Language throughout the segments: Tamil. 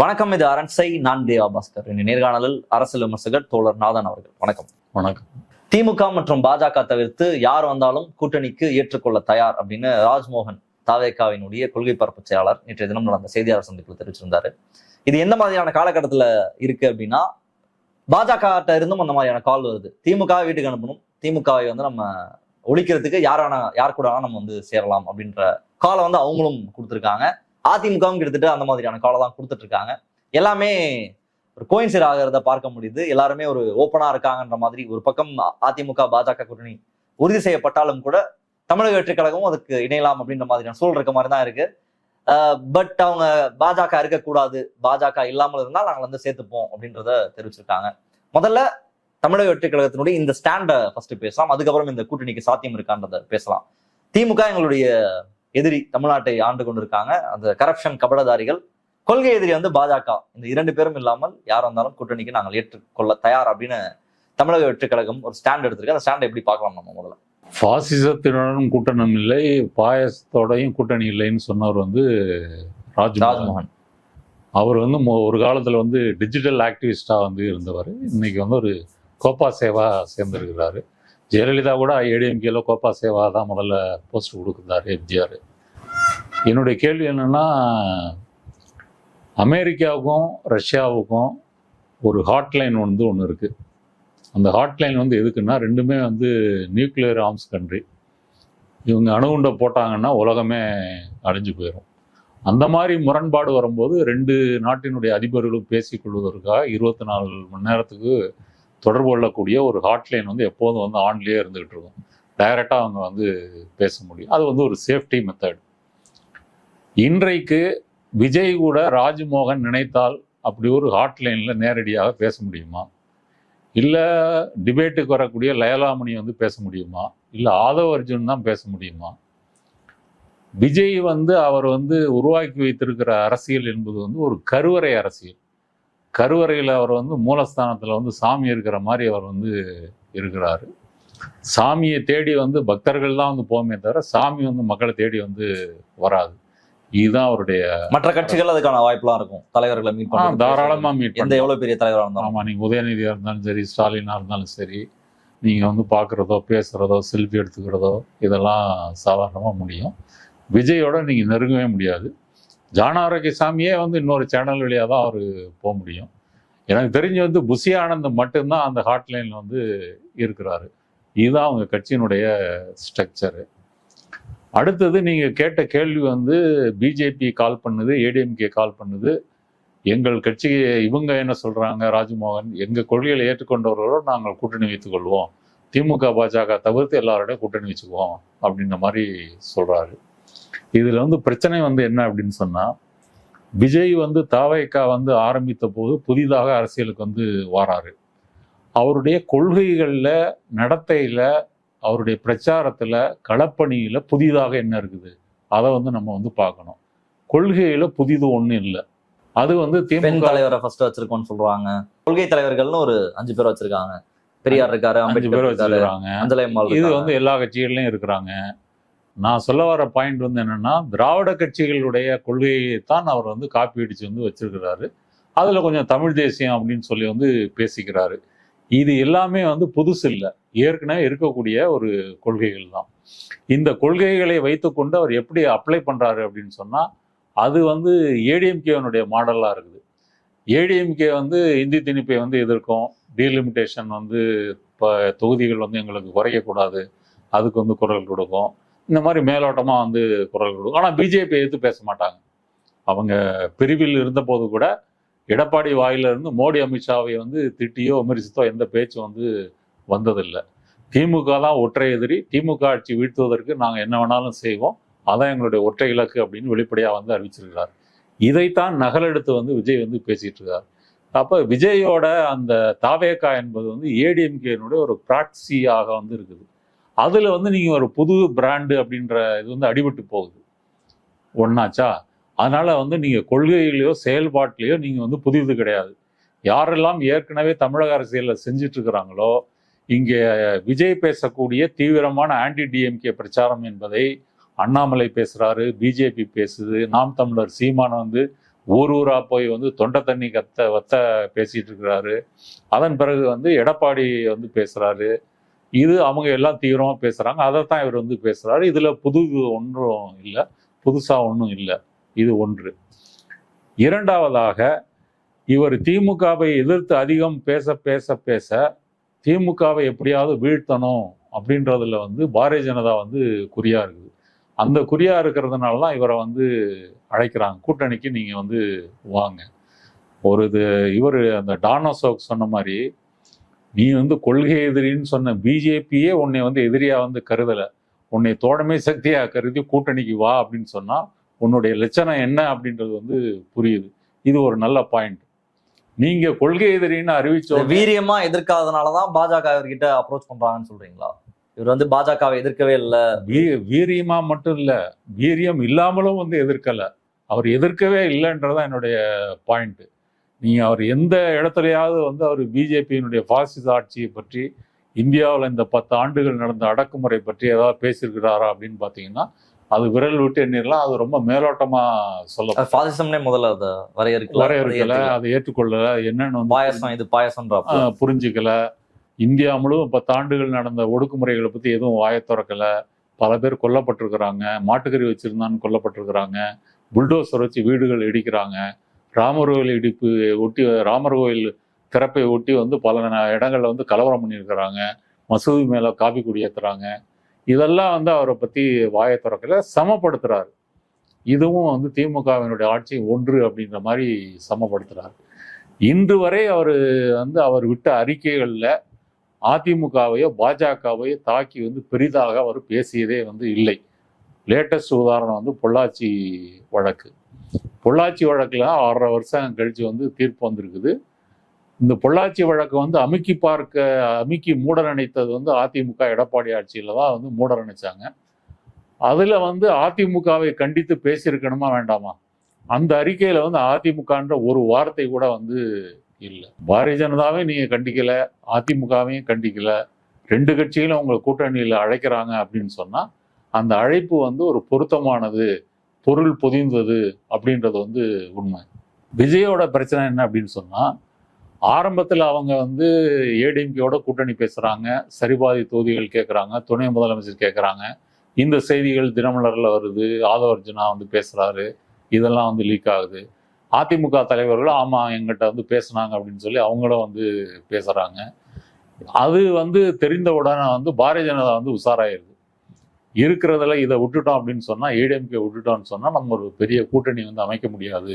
வணக்கம் இது அரண்சை. நான் தேவா பாஸ்கர். இந்த நேர்காணலில் அரசியல் விமர்சகர் தோழர் நாதன் அவர்கள். வணக்கம். வணக்கம். திமுக மற்றும் பாஜக தவிர்த்து யார் வந்தாலும் கூட்டணிக்கு ஏற்றுக்கொள்ள தயார் அப்படின்னு ராஜ்மோகன் தாவேகாவினுடைய கொள்கை பரப்பு செயலாளர் நேற்றைய தினம் நடந்த செய்தியாளர் சந்திப்பில் தெரிவிச்சிருந்தாரு. இது எந்த மாதிரியான காலகட்டத்துல இருக்கு அப்படின்னா பாஜக இருந்தும் அந்த மாதிரியான கால் வருது. திமுக வீட்டுக்கு அனுப்பணும். திமுகவை வந்து நம்ம ஒழிக்கிறதுக்கு யாரான யார் கூட நம்ம வந்து சேரலாம் அப்படின்ற காலை வந்து அவங்களும் கொடுத்துருக்காங்க. அதிமுகவும் கிட்டத்தட்ட அந்த மாதிரியான காலை தான் கொடுத்துட்டு இருக்காங்க எல்லாமே ஒரு கோயின்சர் ஆகிறத பார்க்க முடியுது. எல்லாருமே ஒரு ஓப்பனா இருக்காங்கன்ற மாதிரி ஒரு பக்கம் அதிமுக பாஜக கூட்டணி உறுதி செய்யப்பட்டாலும் கூட தமிழக வெற்றி கழகமும் அதுக்கு இணையலாம் அப்படின்ற மாதிரியான சூழல் இருக்க மாதிரி தான் இருக்கு. பட் அவங்க பாஜக இருக்கக்கூடாது பாஜக இல்லாமல் இருந்தால் நாங்கள் வந்து சேர்த்துப்போம் அப்படின்றத தெரிவிச்சிருக்காங்க. முதல்ல தமிழக வெற்றி கழகத்தினுடைய இந்த ஸ்டாண்டை ஃபர்ஸ்ட் பேசலாம். அதுக்கப்புறம் இந்த கூட்டணிக்கு சாத்தியம் இருக்கான்றத பேசலாம். திமுக எங்களுடைய எதிரி தமிழ்நாட்டை ஆண்டு கொண்டிருக்காங்க. அந்த கரப்ஷன் கபடதாரிகள். கொள்கை எதிரி வந்து பாஜக. இந்த இரண்டு பேரும் இல்லாமல் யார் வந்தாலும் கூட்டணிக்கு நாங்கள் ஏற்றுக்கொள்ள தயார் அப்படின்னு தமிழக வெற்றி கழகம் ஒரு ஸ்டாண்ட் எடுத்திருக்கு. அந்த ஸ்டாண்டை எப்படி பார்க்கலாம் நம்ம முதல்ல? பாசிசத்தினுடன் கூட்டணி இல்லை பாயசத்தோடையும் கூட்டணி இல்லைன்னு சொன்னவர் வந்து ராஜ்மோகன். ராஜ்மோகன். அவர் வந்து ஒரு காலத்தில் வந்து டிஜிட்டல் ஆக்டிவிஸ்டாக வந்து இருந்தவர். இன்னைக்கு வந்து ஒரு கோப்பா சேவா சேர்ந்திருக்கிறாரு. ஜெயலலிதா கூட ஏடிஎம்கேல கோப்பா சேவா தான் முதல்ல போஸ்ட் கொடுக்குறாரு எம்ஜிஆர். என்னுடைய கேள்வி என்னென்னா அமெரிக்காவுக்கும் ரஷ்யாவுக்கும் ஒரு ஹாட்லைன் வந்து ஒன்று இருக்குது அந்த ஹாட்லைன் வந்து எதுக்குன்னா ரெண்டுமே வந்து நியூக்ளியர் ஆர்ம்ஸ் கண்ட்ரி இவங்க அணுகுண்டை போட்டாங்கன்னா உலகமே அழிஞ்சு போயிடும் அந்த மாதிரி முரண்பாடு வரும்போது ரெண்டு நாட்டினுடைய அதிபர்களும் பேசிக்கொள்வதற்காக இருபத்தி நாலு மணி நேரத்துக்கு தொடர்பு கொள்ளக்கூடிய ஒரு ஹாட்லைன் வந்து எப்போதும் வந்து ஆன்லேயே இருந்துகிட்டு இருக்கும். டைரெக்டாக அவங்க வந்து பேச முடியும். அது வந்து ஒரு சேஃப்டி மெத்தட் இன்றைக்கு விஜய் கூட ராஜ்மோகன் நினைத்தால் அப்படி ஒரு ஹாட்லைனில் நேரடியாக பேச முடியுமா? இல்லை டிபேட்டுக்கு வரக்கூடிய லயலாமணி வந்து பேச முடியுமா? இல்லை ஆதவ அர்ஜுன் தான் பேச முடியுமா? விஜய் வந்து அவர் வந்து உருவாக்கி வைத்திருக்கிற அரசியல் என்பது வந்து ஒரு கருவறை அரசியல். கருவறையில் அவர் வந்து மூலஸ்தானத்தில் வந்து சாமி இருக்கிற மாதிரி அவர் வந்து இருக்கிறாரு. சாமியை தேடி வந்து பக்தர்கள் தான் வந்து போமே தவிர சாமி வந்து மக்களை தேடி வந்து வராது. இதுதான் அவருடைய மற்ற கட்சிகள் அதுக்கான வாய்ப்புலாம் இருக்கும். தலைவர்களை மீட் பண்ணி தாராளமா மீட் எந்த எவ்வளவு பெரிய தலைவராக இருந்தாலும். ஆமாம் நீங்கள் உதயநிதியாக இருந்தாலும் சரி ஸ்டாலினாக இருந்தாலும் சரி நீங்கள் வந்து பார்க்குறதோ பேசுகிறதோ செல்ஃபி எடுத்துக்கிறதோ இதெல்லாம் சாதாரணமாக முடியும். விஜயோட நீங்கள் நெருங்கவே முடியாது. ஜானாரோக்கிய சாமியே வந்து இன்னொரு சேனல் வழியாக தான் அவர் போக முடியும். எனக்கு தெரிஞ்சு வந்து புசி ஆனந்த் மட்டும்தான் அந்த ஹாட்லைனில் வந்து இருக்கிறாரு. இதுதான் அவங்க கட்சியினுடைய ஸ்ட்ரக்சரு அடுத்தது நீங்கள் கேட்ட கேள்வி வந்து பிஜேபி கால் பண்ணுது ஏடிஎம்கே கால் பண்ணுது. எங்கள் கட்சி இவங்க என்ன சொல்கிறாங்க ராஜ்மோகன்? எங்கள் கொள்கைகளை ஏற்றுக்கொண்டவர்களோடு நாங்கள் கூட்டணி வைத்துக்கொள்வோம் திமுக பாஜக தவிர்த்து எல்லாரோடையும் கூட்டணி வச்சுக்குவோம் அப்படின்ற மாதிரி சொல்கிறாரு இதுல வந்து பிரச்சனை வந்து என்ன அப்படின்னு சொன்னா விஜய் வந்து தாவைக்கா வந்து ஆரம்பித்த போது புதிதாக அரசியலுக்கு வந்து வாராரு. அவருடைய கொள்கைகள்ல நடத்தையில அவருடைய பிரச்சாரத்துல களப்பணியில புதிதாக என்ன இருக்குது? அதை வந்து நம்ம வந்து பார்க்கணும். கொள்கையில புதிது ஒண்ணும் இல்லை. அது வந்து திமுக தலைவரை ஃபர்ஸ்ட் வச்சிருக்கோம்னு சொல்றாங்க. கொள்கை தலைவர்கள்னு ஒரு அஞ்சு பேர் வச்சிருக்காங்க. பெரியார் இருக்காரு அம்பேத்கர் பேர் இருக்காரு இது. வந்து எல்லா கட்சிகள்லயும் இருக்கிறாங்க. நான் சொல்ல வர பாயிண்ட் வந்து என்னென்னா திராவிட கட்சிகளுடைய கொள்கையை தான் அவர் வந்து காப்பி அடித்து வந்து வச்சிருக்கிறாரு. அதில் கொஞ்சம் தமிழ் தேசியம் அப்படின்னு சொல்லி வந்து பேசிக்கிறாரு. இது எல்லாமே வந்து புதுசு இல்லை. ஏற்கனவே இருக்கக்கூடிய ஒரு கொள்கைகள் தான். இந்த கொள்கைகளை வைத்துக்கொண்டு அவர் எப்படி அப்ளை பண்ணுறாரு அப்படின்னு சொன்னால் அது வந்து ஏடிஎம்கேவனுடைய மாடலாக இருக்குது. ஏடிஎம்கே வந்து இந்தி திணிப்பை வந்து எதிர்க்கும். டீலிமிட்டேஷன் வந்து இப்போ தொகுதிகள் வந்து எங்களுக்கு குறைக்கக்கூடாது அதுக்கு வந்து குரல் கொடுக்கும். இந்த மாதிரி மேலோட்டமாக வந்து குரல் கொடுக்கும். ஆனால் பிஜேபி எதிர்த்து பேச மாட்டாங்க. அவங்க பிரிவில் இருந்தபோது கூட எடப்பாடி வாயிலிருந்து மோடி அமித்ஷாவை வந்து திட்டியோ விமர்சித்தோ எந்த பேச்சும் வந்து வந்ததில்லை. திமுக தான் ஒற்றை எதிரி. திமுக ஆட்சி வீழ்த்துவதற்கு நாங்கள் என்ன வேணாலும் செய்வோம். அதான் எங்களுடைய ஒற்றை இலக்கு அப்படின்னு வெளிப்படையாக வந்து அறிவிச்சிருக்கிறார். இதைத்தான் நகலெடுத்து வந்து விஜய் வந்து பேசிகிட்டு இருக்கார் அப்போ விஜயோட அந்த தாவேக்கா என்பது வந்து ஏடிஎம்கேனுடைய ஒரு பிராட்சியாக வந்து இருக்குது. அதில் வந்து நீங்கள் ஒரு புது பிராண்டு அப்படின்ற இது வந்து அடிபட்டு போகுது. ஒன்னாச்சா அதனால் வந்து நீங்கள் கொள்கையிலையோ செயல்பாட்டிலையோ நீங்கள் வந்து புதிது கிடையாது. யாரெல்லாம் ஏற்கனவே தமிழக அரசியலில் செஞ்சிட்ருக்கிறாங்களோ இங்கே விஜய் பேசக்கூடிய தீவிரமான ஆன்டி டிஎம்கே பிரச்சாரம் என்பதை அண்ணாமலை பேசுகிறாரு பிஜேபி பேசுது நாம் தமிழர் சீமான் வந்து ஊர் ஊராக போய் வந்து தொண்டை தண்ணி கத்த வத்த பேசிகிட்டு இருக்கிறாரு அதன் பிறகு வந்து எடப்பாடி வந்து பேசுகிறாரு இது அவங்க எல்லாம் தீவிரமாக பேசுகிறாங்க அதை அதைத்தான் இவர் வந்து பேசுகிறாரு இதில் புது ஒன்றும் இல்லை. புதுசாக ஒன்றும் இல்லை. இது ஒன்று. இரண்டாவதாக இவர் திமுகவை எதிர்த்து அதிகம் பேச பேச பேச திமுகவை எப்படியாவது வீழ்த்தணும் அப்படின்றதுல வந்து பாரதிய ஜனதா வந்து குறியாக இருக்குது. அந்த குறியாக இருக்கிறதுனால தான் இவரை வந்து அழைக்கிறாங்க. கூட்டணிக்கு நீங்கள் வந்து வாங்க. ஒரு இது இவர் அந்த டானோசோக் சொன்ன மாதிரி நீ வந்து கொள்கை எதிரின்னு சொன்ன பிஜேபியே உன்னை வந்து எதிரியா வந்து கருதல. உன்னை தோழமை சக்தியா கருதி கூட்டணிக்கு வா அப்படின்னு சொன்னா உன்னுடைய லட்சணம் என்ன அப்படின்றது வந்து புரியுது. இது ஒரு நல்ல பாயிண்ட் நீங்க கொள்கை எதிரின்னு அறிவிச்ச வீரியமா எதிர்க்காதனாலதான் பாஜக இவர்கிட்ட அப்ரோச் பண்றாங்கன்னு சொல்றீங்களா? இவர் வந்து பாஜகவை எதிர்க்கவே இல்ல. வீ- வீரியமா மட்டும் இல்ல வீரியம் இல்லாமலும் வந்து எதிர்க்கல. அவர் எதிர்க்கவே இல்லைன்றதான் என்னுடைய பாயிண்ட் நீங்க அவர் எந்த இடத்துலயாவது வந்து அவர் பிஜேபியினுடைய பாசிச ஆட்சியை பற்றி இந்தியாவில் இந்த பத்து ஆண்டுகள் நடந்த அடக்குமுறை பற்றி ஏதாவது பேசியிருக்கிறாரா அப்படின்னு பார்த்தீங்கன்னா அது விரல் விட்டு எண்ணிரலாம் அது ரொம்ப மேலோட்டமா சொல்ல பாசிசம்னே முதல்ல அதை வரையறுக்கல வரையறுக்கல அதை ஏற்றுக்கொள்ளல. என்னன்னு பாயசம் இது ஆஹ் புரிஞ்சுக்கல. இந்தியா முழுவதும் பத்து ஆண்டுகள் நடந்த ஒடுக்குமுறைகளை பத்தி எதுவும் வாயை திறக்கல. பல பேர் கொல்லப்பட்டிருக்கிறாங்க. மாட்டுக்கறி வச்சிருந்தான்னு கொல்லப்பட்டிருக்கிறாங்க. புல்டோசர் வச்சு வீடுகள் இடிக்கிறாங்க. ராமர் கோயில் இடிப்பு ஒட்டி ராமர் கோயில் திறப்பை ஒட்டி வந்து பல ந- வந்து கலவரம் பண்ணியிருக்கிறாங்க. மசூதி மேலே காபி ஏற்றுறாங்க இதெல்லாம் வந்து அவரை பற்றி வாயை திறக்கல சமப்படுத்துகிறார் இதுவும் வந்து திமுகவினுடைய ஆட்சி ஒன்று அப்படின்ற மாதிரி சமப்படுத்துகிறார் இன்று வரை அவர் வந்து அவர் விட்ட அறிக்கைகளில் அதிமுகவையோ பாஜகவையோ தாக்கி வந்து பெரிதாக அவர் பேசியதே வந்து இல்லை. லேட்டஸ்ட் உதாரணம் வந்து பொள்ளாச்சி வழக்கு. பொள்ளாச்சி வழக்கில் ஆறரை வருஷம் கழித்து வந்து தீர்ப்பு வந்திருக்குது. இந்த பொள்ளாச்சி வழக்கு வந்து அமுக்கி பார்க்க அமுக்கி மூட நினைத்தது வந்து அதிமுக எடப்பாடி ஆட்சியில் தான் வந்து மூட நினைச்சாங்க அதில் வந்து அதிமுகவை கண்டித்து பேசியிருக்கணுமா வேண்டாமா? அந்த அறிக்கையில் வந்து அதிமுகன்ற ஒரு வார்த்தை கூட வந்து இல்லை. பாரதிய ஜனதாவையும் நீங்கள் கண்டிக்கலை அதிமுகவையும் கண்டிக்கலை. ரெண்டு கட்சிகளும் உங்களை கூட்டணியில் அழைக்கிறாங்க அப்படின்னு சொன்னால் அந்த அழைப்பு வந்து ஒரு பொருத்தமானது. பொருள் பொதிந்தது அப்படின்றது வந்து உண்மை. விஜயோட பிரச்சனை என்ன அப்படின்னு சொன்னால் ஆரம்பத்தில் அவங்க வந்து ஏடிஎம்கேயோட கூட்டணி பேசுகிறாங்க சரிபாதி தொகுதிகள் கேட்குறாங்க துணை முதலமைச்சர் கேட்குறாங்க இந்த செய்திகள் தினமலரில் வருது ஆதவர்ஜுனா வந்து பேசுகிறாரு இதெல்லாம் வந்து லீக் ஆகுது. அதிமுக தலைவர்களும் ஆமாம் எங்கிட்ட வந்து பேசுனாங்க அப்படின்னு சொல்லி அவங்களும் வந்து பேசுகிறாங்க அது வந்து தெரிந்தவுடனே வந்து பாரதிய ஜனதா வந்து உஷாராயிருது. இருக்கிறதுல இதை விட்டுட்டோம் அப்படின்னு சொன்னால் ஏடிஎம்கே விட்டுட்டோம்னு சொன்னால் நம்ம ஒரு பெரிய கூட்டணி வந்து அமைக்க முடியாது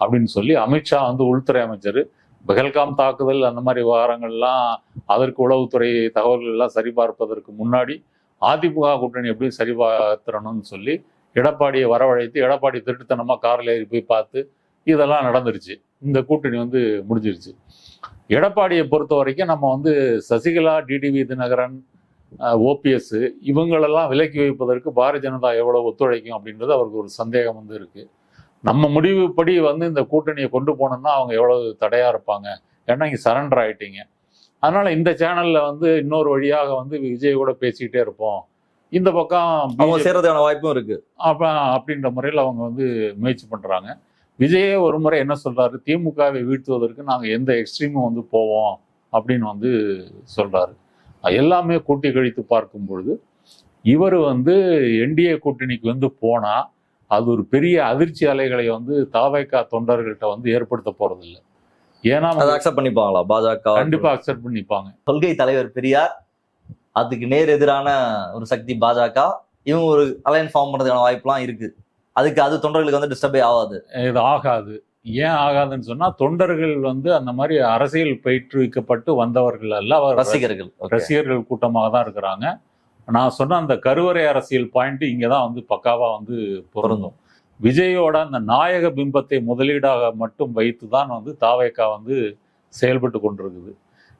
அப்படின்னு சொல்லி அமித்ஷா வந்து உள்துறை அமைச்சர் பெஹல்காம் தாக்குதல் அந்த மாதிரி விவகாரங்கள்லாம் அதற்கு உளவுத்துறை தகவல்கள் எல்லாம் சரிபார்ப்பதற்கு முன்னாடி அதிமுக கூட்டணி எப்படி சரிபார்த்திரணும்னு சொல்லி எடப்பாடியை வரவழைத்து எடப்பாடி திருட்டுத்தனமாக காரில் ஏறி போய் பார்த்து இதெல்லாம் நடந்துருச்சு. இந்த கூட்டணி வந்து முடிஞ்சிருச்சு. எடப்பாடியை பொறுத்த வரைக்கும் நம்ம வந்து சசிகலா டிடிவி தினகரன் ஓபிஎஸ் இவங்களெல்லாம் விலக்கி வைப்பதற்கு பாரதிய ஜனதா எவ்வளவு ஒத்துழைக்கும் அப்படின்றது அவருக்கு ஒரு சந்தேகம் வந்து இருக்கு. நம்ம முடிவுப்படி வந்து இந்த கூட்டணியை கொண்டு போனோம்னா அவங்க எவ்வளவு தடையா இருப்பாங்க? ஏன்னா இங்க சரண்டர் ஆயிட்டீங்க. அதனால இந்த சேனல்ல வந்து இன்னொரு வழியாக வந்து விஜய் கூட பேசிக்கிட்டே இருப்போம். இந்த பக்கம் அவங்க சேர்றதுக்கான வாய்ப்பும் இருக்கு. அப்ப அப்படின்ற முறையில் அவங்க வந்து முயற்சி பண்றாங்க. விஜயே ஒரு முறை என்ன சொல்றாரு? திமுகவை வீழ்த்துவதற்கு நாங்க எந்த எக்ஸ்ட்ரீமும் வந்து போவோம் அப்படின்னு வந்து சொல்றாரு. எல்லாமே கூட்டி கழித்து பார்க்கும் பொழுது இவர் வந்து என்டிஏ கூட்டணிக்கு வந்து போனா அது ஒரு பெரிய அதிர்ச்சி அலைகளை வந்து தாவைக்கா தொண்டர்கள்ட்ட வந்து ஏற்படுத்த போறதில்லை. ஏன்னா அதை அக்செப்ட் பண்ணிப்பாங்களா? பாஜக கண்டிப்பா அக்செப்ட் பண்ணிப்பாங்க. கொள்கை தலைவர் பெரியார் அதுக்கு நேர் எதிரான ஒரு சக்தி பாஜக இவங்க ஒரு அலையன்ஸ் ஃபார்ம் பண்றதுக்கான வாய்ப்புலாம் இருக்கு. அதுக்கு அது தொண்டர்களுக்கு வந்து டிஸ்டர்பே ஆகாது. இது ஆகாது. ஏன் ஆகாதுன்னு சொன்னா தொண்டர்கள் வந்து அந்த மாதிரி அரசியல் பயிற்றுவிக்கப்பட்டு வந்தவர்கள் அல்ல ரசிகர்கள். ரசிகர்கள் கூட்டமாக தான் இருக்கிறாங்க. நான் சொன்ன அந்த கருவறை அரசியல் பாயிண்ட் இங்கே தான் வந்து பக்காவா வந்து பொருந்தும். விஜயோட அந்த நாயக பிம்பத்தை முதலீடாக மட்டும் வைத்து தான் வந்து தாவேக்கா வந்து செயல்பட்டு கொண்டிருக்குது.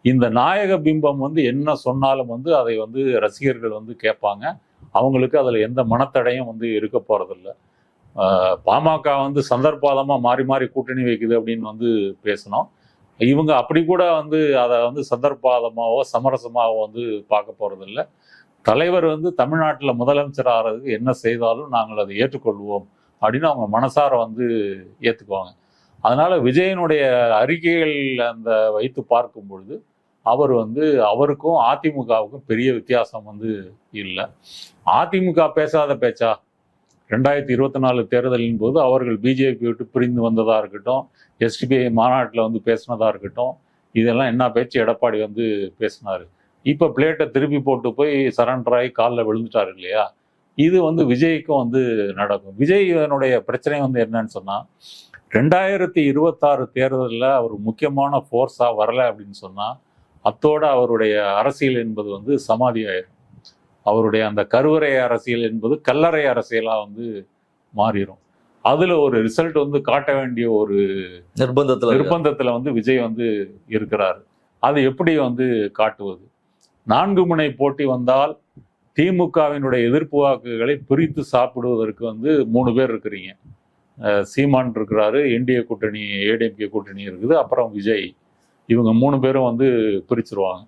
இந்த நாயக பிம்பம் வந்து என்ன சொன்னாலும் வந்து அதை வந்து ரசிகர்கள் வந்து கேட்பாங்க. அவங்களுக்கு அதில் எந்த மனத்தடையும் வந்து இருக்க போறதில்ல. ஆஹ் பாமக வந்து சந்தர்ப்பாதமாக மாறி மாறி கூட்டணி வைக்குது அப்படின்னு வந்து பேசணும். இவங்க அப்படி கூட வந்து அதை வந்து சந்தர்ப்பாதமாகவோ சமரசமாகவோ வந்து பார்க்க போகிறதில்ல தலைவர் வந்து தமிழ்நாட்டில் முதலமைச்சர் ஆகிறதுக்கு என்ன செய்தாலும் நாங்கள் அதை ஏற்றுக்கொள்வோம் அப்படின்னு அவங்க மனசார வந்து ஏற்றுக்குவாங்க அதனால் விஜயனுடைய அறிக்கைகள் அந்த வைத்து பார்க்கும் பொழுது அவர் வந்து அவருக்கும் அதிமுகவுக்கும் பெரிய வித்தியாசம் வந்து இல்லை. அதிமுக பேசாத பேச்சா? ரெண்டாயிரத்தி இருபத்தி நாலு தேர்தலின் போது அவர்கள் பிஜேபி விட்டு பிரிந்து வந்ததாக இருக்கட்டும் எஸ்டிபிஐ மாநாட்டில் வந்து பேசினதாக இருக்கட்டும் இதெல்லாம் என்ன பேச்சு எடப்பாடி வந்து பேசினார். இப்போ பிளேட்டை திருப்பி போட்டு போய் சரண்டராகி காலில் விழுந்துட்டாரு இல்லையா? இது வந்து விஜய்க்கும் வந்து நடக்கும். விஜயனுடைய பிரச்சனை வந்து என்னன்னு சொன்னால் ரெண்டாயிரத்தி இருபத்தாறு தேர்தலில் அவர் முக்கியமான ஃபோர்ஸாக வரலை அப்படின்னு சொன்னால் அத்தோட அவருடைய அரசியல் என்பது வந்து சமாதி ஆயிரும். அவருடைய அந்த கருவறை அரசியல் என்பது கல்லறை அரசியலா வந்து மாறிடும் அதுல ஒரு ரிசல்ட் வந்து காட்ட வேண்டிய ஒரு நிர்பந்தத்துல. நிர்பந்தத்துல வந்து விஜய் வந்து இருக்கிறார். அது எப்படி வந்து காட்டுவது? நான்கு முனை போட்டி வந்தால் திமுகவினுடைய எதிர்ப்பு வாக்குகளை பிரித்து சாப்பிடுவதற்கு வந்து மூணு பேர் இருக்கிறீங்க. சீமான் இருக்கிறாரு என்டிஏ கூட்டணி ஏடிஎம்கே கூட்டணி இருக்குது அப்புறம் விஜய். இவங்க மூணு பேரும் வந்து பிரிச்சிருவாங்க.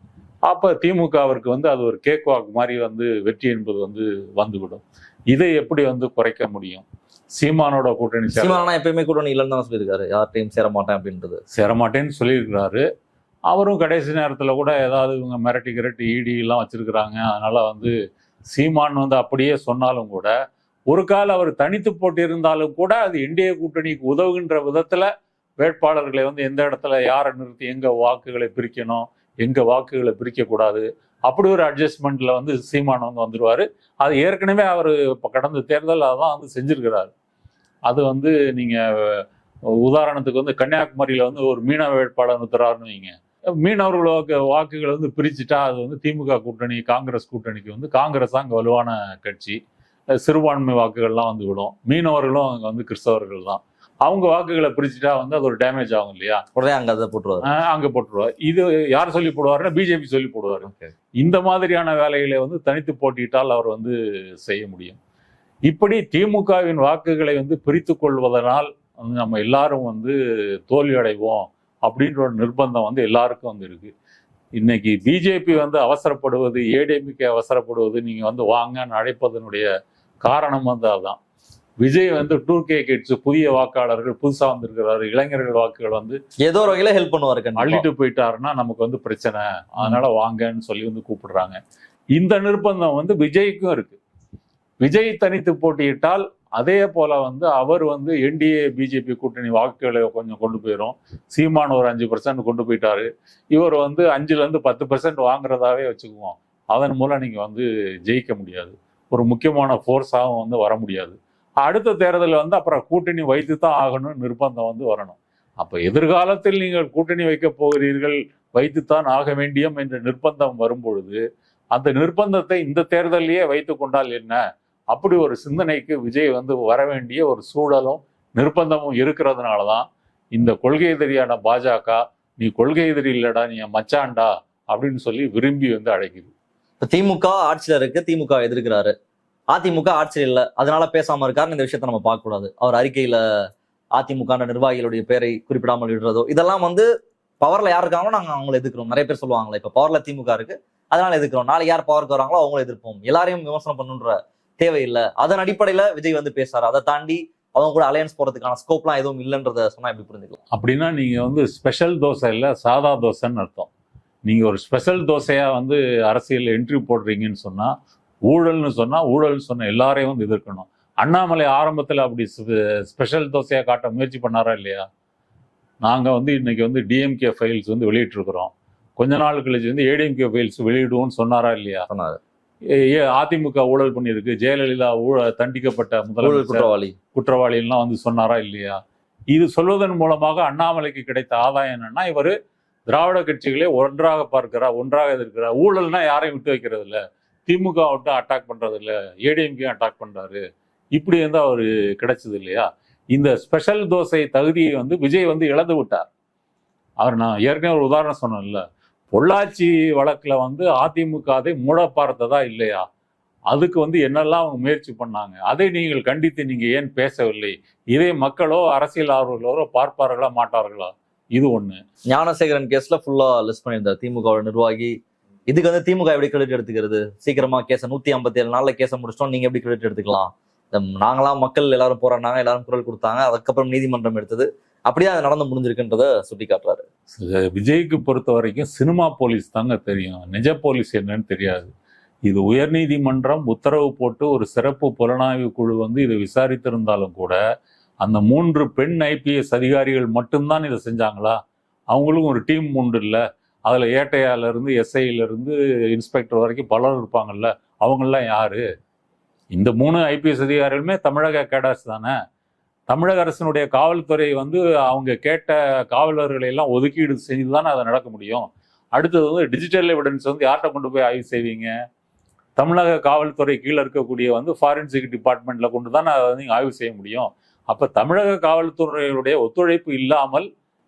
அப்ப திமுகவிற்கு வந்து அது ஒரு கேக் வாக் மாதிரி வந்து வெற்றி என்பது வந்து வந்துவிடும். இதை எப்படி வந்து குறைக்க முடியும்? சீமானோட கூட்டணி சீமானா எப்பயுமே கூட்டணி இல்லைன்னு தான் சொல்லியிருக்காரு. யார்ட்டையும் சேர மாட்டேன் அப்படின்றது. சேரமாட்டேன்னு சொல்லியிருக்கிறாரு. அவரும் கடைசி நேரத்தில் கூட ஏதாவது இவங்க மிரட்டி கிரட்டி இடி எல்லாம் வச்சிருக்கிறாங்க. அதனால வந்து சீமான் வந்து அப்படியே சொன்னாலும் கூட ஒரு கால அவர் தனித்து போட்டிருந்தாலும் கூட அது என்டிஏ கூட்டணிக்கு உதவுகின்ற விதத்துல வேட்பாளர்களை வந்து எந்த இடத்துல யாரை நிறுத்தி எங்க வாக்குகளை பிரிக்கணும் எங்கள் வாக்குகளை பிரிக்கக்கூடாது. அப்படி ஒரு அட்ஜஸ்ட்மெண்ட்டில் வந்து சீமான் வந்து வந்துடுவார் அது ஏற்கனவே அவர் இப்போ கடந்த தேர்தல் அதான் வந்து செஞ்சுருக்கிறார். அது வந்து நீங்கள் உதாரணத்துக்கு வந்து கன்னியாகுமரியில் வந்து ஒரு மீனவ வேட்பாளர் நிறுத்துறாருன்னு வைங்க. மீனவர்களுக்கு வாக்குகளை வந்து பிரிச்சுட்டா அது வந்து திமுக கூட்டணி காங்கிரஸ் கூட்டணிக்கு வந்து காங்கிரஸ் தான் அங்கே வலுவான கட்சி. சிறுபான்மை வாக்குகள்லாம் வந்து விடும். மீனவர்களும் அங்கே வந்து கிறிஸ்தவர்கள் தான். அவங்க வாக்குகளை பிரிச்சுட்டா வந்து அது ஒரு டேமேஜ் ஆகும் இல்லையா? உடனே அங்க அதை போட்டுருவாரு. அங்க போட்டுருவார். இது யார் சொல்லி போடுவாருன்னா பிஜேபி சொல்லி போடுவார். இந்த மாதிரியான வேலைகளை வந்து தனித்து போட்டியிட்டால் அவர் வந்து செய்ய முடியும். இப்படி திமுகவின் வாக்குகளை வந்து பிரித்து கொள்வதனால் வந்து நம்ம எல்லாரும் வந்து தோல்வி அடைவோம் அப்படின்ற ஒரு நிர்பந்தம் வந்து எல்லாருக்கும் வந்து இருக்கு. இன்னைக்கு பிஜேபி வந்து அவசரப்படுவது ஏடிஎம்கே அவசரப்படுவது நீங்க வந்து வாங்கன்னு அழைப்பதனுடைய காரணம் வந்து அதுதான் விஜய் வந்து டூ கே கிட்ஸ் புதிய வாக்காளர்கள் புதுசா வந்திருக்கிறாரு இளைஞர்கள் வாக்குகள் வந்து ஏதோ ஒரு வகையில ஹெல்ப் பண்ணுவாரு அள்ளிட்டு போயிட்டாருன்னா நமக்கு வந்து பிரச்சனை. அதனால வாங்கன்னு சொல்லி வந்து கூப்பிடுறாங்க. இந்த நிர்பந்தம் வந்து விஜய்க்கும் இருக்கு. விஜய் தனித்து போட்டியிட்டால் அதே போல வந்து அவர் வந்து என்டிஏ பிஜேபி கூட்டணி வாக்குகளை கொஞ்சம் கொண்டு போயிடும் சீமான் ஒரு அஞ்சு பர்சன்ட் கொண்டு போயிட்டாரு. இவர் வந்து அஞ்சுல இருந்து பத்து பர்சன்ட் வாங்குறதாவே வச்சுக்குவோம். அதன் மூலம் நீங்க வந்து ஜெயிக்க முடியாது. ஒரு முக்கியமான ஃபோர்ஸாகவும் வந்து வர முடியாது. அடுத்த தேர்தல் வந்து அப்புறம் கூட்டணி வைத்து தான் ஆகணும் நிர்பந்தம் வந்து வரணும். அப்போ எதிர்காலத்தில் நீங்கள் கூட்டணி வைக்க போகிறீர்கள் வைத்துத்தான் ஆக வேண்டியம் என்ற நிர்பந்தம் வரும்பொழுது அந்த நிர்பந்தத்தை இந்த தேர்தலையே வைத்து கொண்டால் என்ன? அப்படி ஒரு சிந்தனைக்கு விஜய் வந்து வர வேண்டிய ஒரு சூழலும் நிர்பந்தமும் இருக்கிறதுனால தான் இந்த கொள்கை எதிரியான பாஜக நீ கொள்கை எதிரி இல்லடா நீ மச்சாண்டா மச்சான்டா அப்படின்னு சொல்லி விரும்பி வந்து அழைக்குது. இப்போ திமுக ஆட்சியில் இருக்கு திமுக எதிர்க்கிறாரு. அதிமுக ஆட்சியில் இல்லை. அதனால பேசாம இருக்காருன்னு இந்த விஷயத்த நம்ம பார்க்க கூடாது அவர் அறிக்கையில அதிமுக நிர்வாகிகளுடைய பேரை குறிப்பிடாமல் விடுறதோ இதெல்லாம் வந்து பவர்ல யார் இருக்காங்களோ நாங்க அவங்களை எதிர்க்கிறோம். நிறைய பேர் சொல்லுவாங்களே இப்ப பவர்ல திமுக இருக்கு. அதனால எதிர்க்கிறோம். நாளைக்கு யார் பவருக்கு வராங்களோ அவங்கள எதிர்ப்போம். எல்லாரையும் விமர்சனம் பண்ணுன்ற தேவையில்லை. அதன் அடிப்படையில விஜய் வந்து பேசுறாரு. அதை தாண்டி அவங்க கூட அலையன்ஸ் போறதுக்கான ஸ்கோப்லாம் எதுவும் இல்லைன்றத சொன்னா எப்படி புரிஞ்சுக்கலாம்? அப்படின்னா நீங்க வந்து ஸ்பெஷல் தோசை இல்லை சாதா தோசைன்னு அர்த்தம். நீங்க ஒரு ஸ்பெஷல் தோசையா வந்து அரசியல் என்ட்ரி போடுறீங்கன்னு சொன்னா ஊழல்னு சொன்னா ஊழல் சொன்ன எல்லாரையும் வந்து எதிர்க்கணும். அண்ணாமலை ஆரம்பத்துல அப்படி ஸ்பெஷல் தோசையா காட்ட முயற்சி பண்ணாரா இல்லையா? நாங்க வந்து இன்னைக்கு வந்து டிஎம்கே ஃபைல்ஸ் வந்து வெளியிட்டு இருக்கிறோம் கொஞ்ச நாள் கழிச்சு வந்து ஏடிஎம்கே ஃபைல்ஸ் வெளியிடுவோம்னு சொன்னாரா இல்லையா? சொன்னாரு. அதிமுக ஊழல் பண்ணியிருக்கு. ஜெயலலிதா ஊழல் தண்டிக்கப்பட்ட முதலமைச்சர் குற்றவாளி. குற்றவாளிகள்லாம் வந்து சொன்னாரா இல்லையா? இது சொல்வதன் மூலமாக அண்ணாமலைக்கு கிடைத்த ஆதாயம் என்னன்னா இவர் திராவிட கட்சிகளே ஒன்றாக பார்க்கிறார் ஒன்றாக எதிர்க்கிறார். ஊழல்னா யாரையும் விட்டு வைக்கிறது இல்ல திமுக விட்டு அட்டாக் பண்ணுறது இல்லை ஏடிஎம்கே அட்டாக் பண்ணுறாரு இப்படி வந்து அவரு கிடைச்சது இல்லையா? இந்த ஸ்பெஷல் தோசை தகுதியை வந்து விஜய் வந்து இழந்து விட்டார். அவர் நான் ஏற்கனவே ஒரு உதாரணம் சொன்னேன்ல பொள்ளாச்சி வழக்கில் வந்து அதிமுக அதை மூட பார்த்ததா இல்லையா? அதுக்கு வந்து என்னெல்லாம் அவங்க முயற்சி பண்ணாங்க? அதை நீங்கள் கண்டித்து நீங்கள் ஏன் பேசவில்லை? இதே மக்களோ அரசியல் ஆர்வலரோ பார்ப்பார்களா மாட்டார்களா? இது ஒன்று ஞானசேகரன் கேஸில் ஃபுல்லாக லிஸ்ட் பண்ணியிருந்தார். திமுக நிர்வாகி இதுக்கு வந்து திமுக எப்படி கிரெடிட் எடுத்துக்கிறது? சீக்கிரமா கேஸ நூத்தி ஐம்பத்தி ஏழு நாள்ல கேஸ முடிச்சிட்டோம் நீங்க எப்படி கிரெடிட் எடுத்துக்கலாம்? நாங்களாம் மக்கள் எல்லாரும் போராடினாங்க எல்லாரும் குரல் கொடுத்தாங்க அதுக்கப்புறம் நீதிமன்றம் எடுத்தது. அப்படியே அது நடந்து முடிஞ்சிருக்குன்றத சுட்டி காட்டுறாரு விஜய்க்கு பொறுத்த வரைக்கும் சினிமா போலீஸ் தாங்க தெரியும். நிஜ போலீஸ் என்னன்னு தெரியாது. இது உயர்நீதிமன்றம் உத்தரவு போட்டு ஒரு சிறப்பு புலனாய்வு குழு வந்து இதை விசாரித்திருந்தாலும் கூட அந்த மூன்று பெண் ஐபிஎஸ் அதிகாரிகள் மட்டும்தான் இதை செஞ்சாங்களா? அவங்களுக்கும் ஒரு டீம் உண்டு இல்லை. அதில் ஏட்டையாலேருந்து எஸ்ஐயிலேருந்து இன்ஸ்பெக்டர் வரைக்கும் பலர் இருப்பாங்கல்ல. அவங்களாம் யார்? இந்த மூணு ஐபிஎஸ் அதிகாரிகளுமே தமிழக கேடாஸ் தானே? தமிழக அரசினுடைய காவல்துறை வந்து அவங்க கேட்ட காவலர்களை எல்லாம் ஒதுக்கீடு செஞ்சு தானே அதை நடக்க முடியும். அடுத்தது வந்து டிஜிட்டல் எவிடன்ஸ் வந்து யார்கிட்ட கொண்டு போய் ஆய்வு செய்வீங்க? தமிழக காவல்துறை கீழே இருக்கக்கூடிய வந்து ஃபாரன்சிக் டிபார்ட்மெண்ட்டில் கொண்டு தான் அதை வந்து ஆய்வு செய்ய முடியும். அப்போ தமிழக காவல்துறையுடைய ஒத்துழைப்பு இல்லாமல்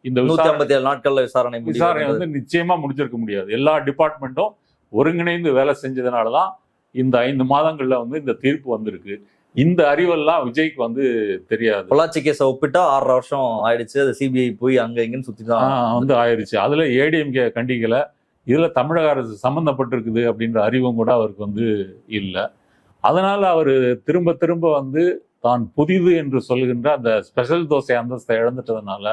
இந்த ஐம்பத்தி ஏழு நாட்கள்ல விசாரணை விசாரணை வந்து நிச்சயமா முடிஞ்சிருக்க முடியாது. எல்லா டிபார்ட்மெண்ட்டும் ஒருங்கிணைந்து வேலை செஞ்சதுனால தான் இந்த ஐந்து மாதங்கள்ல வந்து இந்த தீர்ப்பு வந்திருக்கு. இந்த அறிவெல்லாம் விஜய்க்கு வந்து தெரியாது. பொள்ளாச்சி கேஸை ஒப்பிட்டா ஆறரை வருஷம் ஆயிடுச்சு. அது சிபிஐ போய் அங்க இங்கன்னு சுத்தி தான் வந்து ஆயிருச்சு. அதுல ஏடிஎம்கே கண்டிக்கல. இதுல தமிழக அரசு சம்பந்தப்பட்டிருக்குது அப்படின்ற அறிவும் கூட அவருக்கு வந்து இல்லை. அதனால அவர் திரும்ப திரும்ப வந்து தான் புதிது என்று சொல்கின்ற அந்த ஸ்பெஷல் தோசை அந்தஸ்தை இழந்துட்டதுனால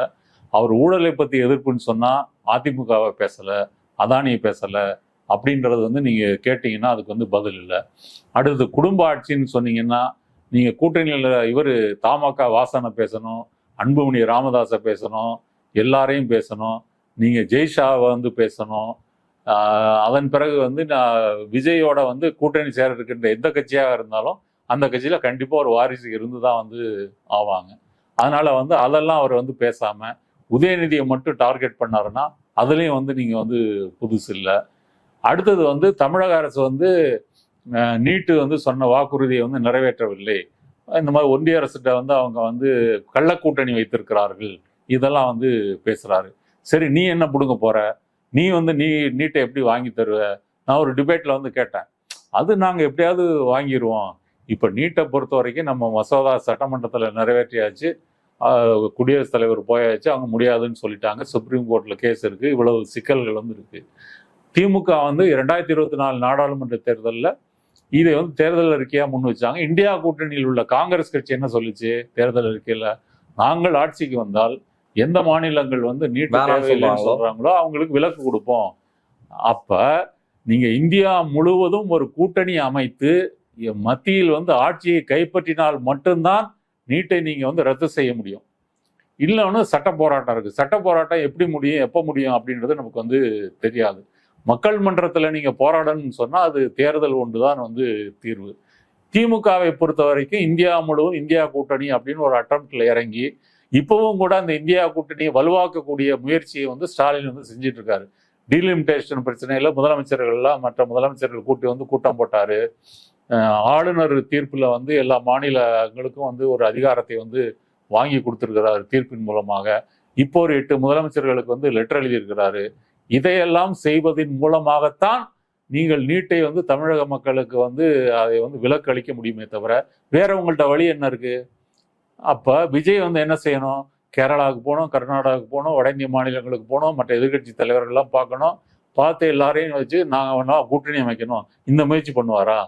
அவர் ஊழலை பற்றி எதிர்ப்புன்னு சொன்னால் அதிமுகவை பேசலை அதானியை பேசலை அப்படின்றது வந்து நீங்கள் கேட்டிங்கன்னா அதுக்கு வந்து பதில் இல்லை. அடுத்தது குடும்ப ஆட்சின்னு சொன்னீங்கன்னா நீங்கள் கூட்டணியில் இவர் தமாக வாசனை பேசணும் அன்புமணி ராமதாஸை பேசணும் எல்லாரையும் பேசணும் நீங்கள் ஜெய்ஷாவை வந்து பேசணும் அதன் பிறகு வந்து நான் விஜயோட வந்து கூட்டணி சேர இருக்கின்ற எந்த கட்சியாக இருந்தாலும் அந்த கட்சியில் கண்டிப்பாக ஒரு வாரிசு இருந்து தான் வந்து ஆவாங்க. அதனால் வந்து அதெல்லாம் அவர் வந்து பேசாமல் உதயநிதியை மட்டும் டார்கெட் பண்ணாருன்னா அதுலேயும் வந்து நீங்கள் வந்து புதுசு இல்லை. அடுத்தது வந்து தமிழக அரசு வந்து நீட்டு வந்து சொன்ன வாக்குறுதியை வந்து நிறைவேற்றவில்லை. இந்த மாதிரி ஒன்றிய அரசுகிட்ட வந்து அவங்க வந்து கள்ளக்கூட்டணி வைத்திருக்கிறார்கள். இதெல்லாம் வந்து பேசுகிறாரு சரி நீ என்ன பிடுங்க போகிற நீ வந்து நீ நீட்டை எப்படி வாங்கி தருவ? நான் ஒரு டிபேட்டில் வந்து கேட்டேன். அது நாங்கள் எப்படியாவது வாங்கிடுவோம் இப்போ நீட்டை பொறுத்த வரைக்கும் நம்ம மசோதா சட்டமன்றத்தில் நிறைவேற்றியாச்சு. குடியரசுத் தலைவர் போயாச்சு அவங்க முடியாதுன்னு சொல்லிட்டாங்க. சுப்ரீம் கோர்ட்ல கேஸ் இருக்கு. இவ்வளவு சிக்கல்கள் வந்து இருக்கு. திமுக வந்து இரண்டாயிரத்தி இருபத்தி நாலு நாடாளுமன்ற தேர்தலில் இதை வந்து தேர்தல் அறிக்கையா முன் வச்சாங்க. இந்தியா கூட்டணியில் உள்ள காங்கிரஸ் கட்சி என்ன சொல்லுச்சு? தேர்தல் அறிக்கையில நாங்கள் ஆட்சிக்கு வந்தால் எந்த மாநிலங்கள் வந்து நீட் தேவையில்லைன்னு சொல்றாங்களோ. சொல்றாங்களோ அவங்களுக்கு விலக்கு கொடுப்போம். அப்ப நீங்க இந்தியா முழுவதும் ஒரு கூட்டணி அமைத்து மத்தியில் வந்து ஆட்சியை கைப்பற்றினால் மட்டும்தான் நீட்டை நீங்கள் வந்து ரத்து செய்ய முடியும். இல்லைன்னு சட்ட போராட்டம் இருக்குது சட்ட போராட்டம் எப்படி முடியும் எப்போ முடியும் அப்படின்றது நமக்கு வந்து தெரியாது. மக்கள் மன்றத்தில் நீங்கள் போராடணும்னு சொன்னால் அது தேர்தல் ஒன்று தான் வந்து தீர்வு. திமுகவை பொறுத்த வரைக்கும் இந்தியா முழுவதும் இந்தியா கூட்டணி அப்படின்னு ஒரு அட்டம்ப்டில் இறங்கி இப்போவும் கூட அந்த இந்தியா கூட்டணியை வலுவாக்கக்கூடிய முயற்சியை வந்து ஸ்டாலின் வந்து செஞ்சுட்டு இருக்காரு. டீலிமிட்டேஷன் பிரச்சனையில் முதலமைச்சர்கள் எல்லாம் மற்ற முதலமைச்சர்கள் கூட்டி வந்து கூட்டம் போட்டார். ஆளுநர் தீர்ப்பில் வந்து எல்லா மாநிலங்களுக்கும் வந்து ஒரு அதிகாரத்தை வந்து வாங்கி கொடுத்துருக்கிறார் தீர்ப்பின் மூலமாக. இப்போ ஒரு எட்டு முதலமைச்சர்களுக்கு வந்து லெட்டர் எழுதியிருக்கிறாரு. இதையெல்லாம் செய்வதன் மூலமாகத்தான் நீங்கள் நீட்டை வந்து தமிழக மக்களுக்கு வந்து அதை வந்து விலக்கு அளிக்க முடியுமே தவிர வேற உங்கள்ட்ட வழி என்ன இருக்கு? அப்போ விஜய் வந்து என்ன செய்யணும்? கேரளாவுக்கு போகணும் கர்நாடகாவுக்கு போகணும் வட இந்திய மாநிலங்களுக்கு போகணும் மற்ற எதிர்க்கட்சி தலைவர்கள்லாம் பார்க்கணும். பார்த்து எல்லாரையும் வச்சு நாங்கள் வேணா கூட்டணி அமைக்கணும். இந்த முயற்சி பண்ணுவாரா?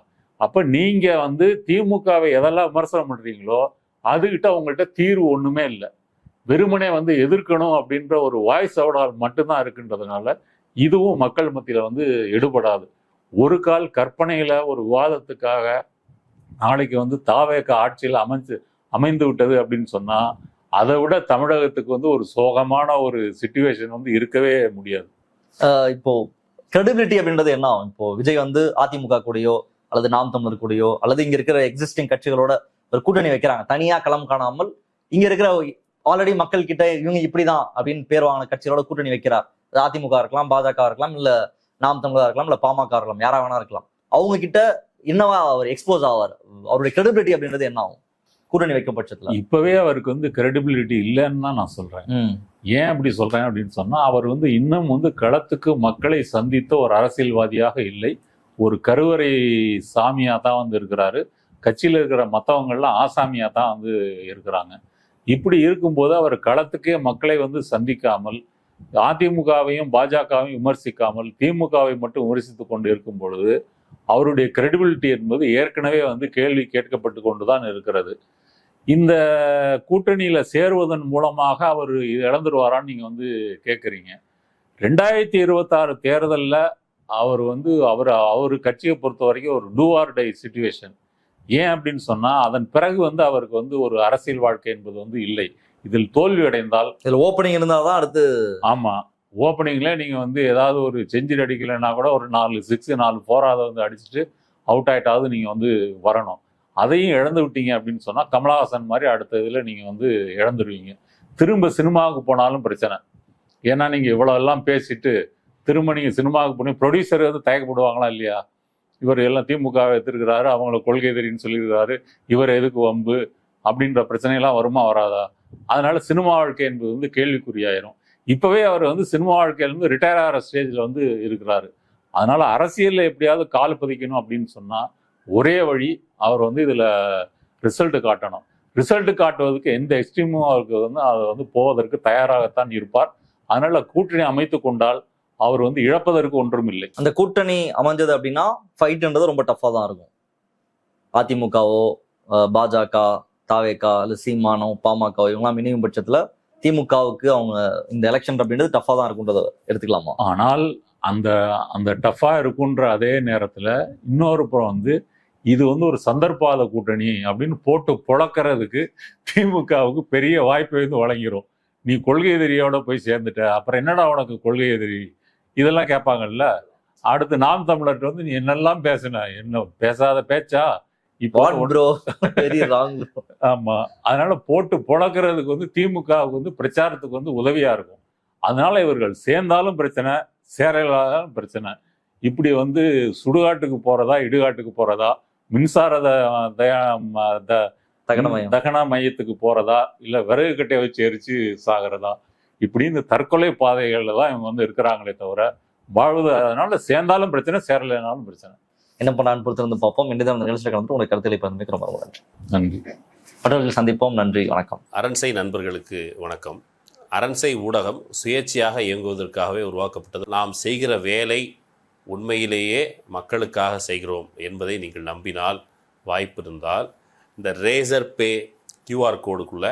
அப்போ நீங்க வந்து திமுகவை எதெல்லாம் விமர்சனம் பண்றீங்களோ அதுகிட்ட உங்கள்கிட்ட தீர்வு ஒன்றுமே இல்லை. வெறுமனே வந்து எதிர்க்கணும் அப்படின்ற ஒரு வாய்ஸ் அவடால் மட்டும்தான் இருக்குன்றதுனால இதுவும் மக்கள் மத்தியில் வந்து எடுபடாது. ஒரு கால் கற்பனையில் ஒரு விவாதத்துக்காக நாளைக்கு வந்து தாவேக ஆட்சியில் அமைஞ்சு அமைந்து விட்டது அப்படின்னு சொன்னால் அதை விட தமிழகத்துக்கு வந்து ஒரு சோகமான ஒரு சுச்சுவேஷன் வந்து இருக்கவே முடியாது. இப்போ கிரெடிபிலிட்டி அப்படின்றது என்ன இப்போ விஜய் வந்து அதிமுக கூடயோ அல்லது நாம் தமிழர் கூடயோ அல்லது இங்க இருக்கிற எக்ஸிஸ்டிங் கட்சிகளோட ஒரு கூட்டணி வைக்கிறாங்க. தனியா களம் காணாமல் இங்க இருக்கிற ஆல்ரெடி மக்கள் கிட்ட இவங்க இப்படிதான் அப்படின்னு பேர் வாங்கின கட்சிகளோட கூட்டணி வைக்கிறார். அது அதிமுக இருக்கலாம் பாஜக இருக்கலாம் இல்ல நாம் தமிழரா இருக்கலாம் இல்ல பாமக இருக்கலாம் யாரா வேணா இருக்கலாம். அவங்க கிட்ட என்னவா அவர் எக்ஸ்போஸ் ஆவார். அவருடைய கிரெடிபிலிட்டி அப்படின்றது என்ன ஆகும்? கூட்டணி பட்சத்துல. இப்பவே அவருக்கு வந்து கிரெடிபிலிட்டி இல்லைன்னு தான் நான் சொல்றேன். ஏன் அப்படி சொல்றேன் அப்படின்னு சொன்னா அவர் வந்து இன்னும் வந்து களத்துக்கு மக்களை சந்தித்த ஒரு அரசியல்வாதியாக இல்லை. ஒரு கருவறை சாமியாக தான் வந்து இருக்கிறாரு. கட்சியில் இருக்கிற மற்றவங்கள்லாம் ஆசாமியாக தான் வந்து இருக்கிறாங்க. இப்படி இருக்கும்போது அவர் களத்துக்கே மக்களை வந்து சந்திக்காமல் அதிமுகவையும் பாஜகவையும் விமர்சிக்காமல் திமுகவை மட்டும் விமர்சித்து கொண்டு இருக்கும் பொழுது அவருடைய கிரெடிபிலிட்டி என்பது ஏற்கனவே வந்து கேள்வி கேட்கப்பட்டு கொண்டு தான் இருக்கிறது. இந்த கூட்டணியில் சேருவதன் மூலமாக அவர் இழந்துருவாரான்னு நீங்கள் வந்து கேட்குறீங்க ரெண்டாயிரத்தி இருபத்தாறு தேர்தலில் அவர் வந்து அவர் அவர் கட்சியை பொறுத்த வரைக்கும் ஒரு டூ ஆர் டை சுச்சுவேஷன் ஏன் அப்படின்னு சொன்னா அதன் பிறகு வந்து அவருக்கு வந்து ஒரு அரசியல் வாழ்க்கை என்பது வந்து இல்லை. இதில் தோல்வி அடைந்தால் இதுல ஓப்பனிங் இருந்தாதான் அடுத்து ஆமா. ஓப்பனிங்ல நீங்க வந்து ஏதாவது ஒரு செஞ்சுரி அடிக்கலைன்னா கூட ஒரு நாலு சிக்ஸ் நாலு ஃபோராவது வந்து அடிச்சுட்டு அவுட் ஆயிட்டாவது நீங்க வந்து வரணும். அதையும் இழந்து விட்டீங்க அப்படின்னு சொன்னா கமலஹாசன் மாதிரி அடுத்த இதுல நீங்க வந்து இழந்துருவீங்க. திரும்ப சினிமாவுக்கு போனாலும் பிரச்சனை. ஏன்னா நீங்க இவ்வளவு எல்லாம் பேசிட்டு திரும்ப சினிமாவுக்கு போனீங்க ப்ரொடியூசர் வந்து தயக்கப்படுவாங்களா இல்லையா? இவர் எல்லாம் திமுகவை எடுத்திருக்கிறாரு அவங்கள கொள்கை தெரியும் சொல்லியிருக்காரு இவர் எதுக்கு வம்பு? அப்படின்ற பிரச்சனையெல்லாம் வருமா வராதா? அதனால சினிமா வாழ்க்கை என்பது வந்து கேள்விக்குறியாயிரும். இப்போவே அவர் வந்து சினிமா வாழ்க்கையிலேருந்து ரிட்டையர் ஆகிற ஸ்டேஜில் வந்து இருக்கிறாரு. அதனால அரசியலில் எப்படியாவது கால் பதிக்கணும் அப்படின்னு சொன்னால் ஒரே வழி அவர் வந்து இதில் ரிசல்ட் காட்டணும். ரிசல்ட் காட்டுவதற்கு எந்த எக்ஸ்ட்ரீமும் அவருக்கு வந்து அதை வந்து போவதற்கு தயாராகத்தான் இருப்பார். அதனால் கூட்டணி அமைத்து கொண்டால் அவர் வந்து இழப்பதற்கு ஒன்றும் இல்லை அந்த கூட்டணி அமைஞ்சது அப்படின்னா ஃபைட்ன்றது ரொம்ப டஃப்பாக தான் இருக்கும். அதிமுகவோ பாஜக தாவேகா இல்லை சீமானோ பாமக இவங்கெல்லாம் மினிமம் பட்சத்துல திமுகவுக்கு அவங்க இந்த எலெக்ஷன் அப்படின்றது டஃப்பாக தான் இருக்குன்றத எடுத்துக்கலாமா? ஆனால் அந்த அந்த டஃபா இருக்குன்ற அதே நேரத்துல இன்னொரு புறம் வந்து இது வந்து ஒரு சந்தர்ப்பாத கூட்டணி அப்படின்னு போட்டு புழக்கிறதுக்கு திமுகவுக்கு பெரிய வாய்ப்பை வந்து வழங்கிரும். நீ கொள்கை எதிரியோட போய் சேர்ந்துட்ட அப்புறம் என்னடா உனக்கு கொள்கை எதிரி இதெல்லாம் கேட்பாங்கல்ல? அடுத்து நாம் தமிழர்கிட்ட வந்து நீ என்னெல்லாம் பேசுன? என்ன பேசாத பேச்சா? இப்போ ஆமா. அதனால போட்டு புழக்கிறதுக்கு வந்து திமுகவுக்கு வந்து பிரச்சாரத்துக்கு வந்து உதவியா இருக்கும். அதனால இவர்கள் சேர்ந்தாலும் பிரச்சனை சேரலாலும் பிரச்சனை. இப்படி வந்து சுடுகாட்டுக்கு போறதா இடுகாட்டுக்கு போறதா மின்சார தகன மையத்துக்கு போறதா இல்ல விறகு கட்டையை வச்சு எரிச்சு சாகிறதா இப்படி இந்த தற்கொலை பாதைகள்ல தான் இவங்க வந்து இருக்கிறாங்களே தவிர வாழ்வது அதனால சேர்ந்தாலும் பிரச்சனை சேரலைனாலும் பிரச்சனை. என்ன பண்ணான்னு பொறுத்திருந்து பார்ப்போம். இன்றைய தினம் இந்த நிகழ்ச்சியில் கலந்து உங்களுடைய கருத்தில் ரொம்ப ரொம்ப நன்றி நன்றி. மற்றவர்கள் சந்திப்போம். நன்றி. வணக்கம். அரண்சை நண்பர்களுக்கு வணக்கம். அரண்சை ஊடகம் சுயேட்சையாக இயங்குவதற்காகவே உருவாக்கப்பட்டது. நாம் செய்கிற வேலை உண்மையிலேயே மக்களுக்காக செய்கிறோம் என்பதை நீங்கள் நம்பினால் வாய்ப்பு இருந்தால் இந்த ரேசர் பே கியூஆர் கோடுக்குள்ளே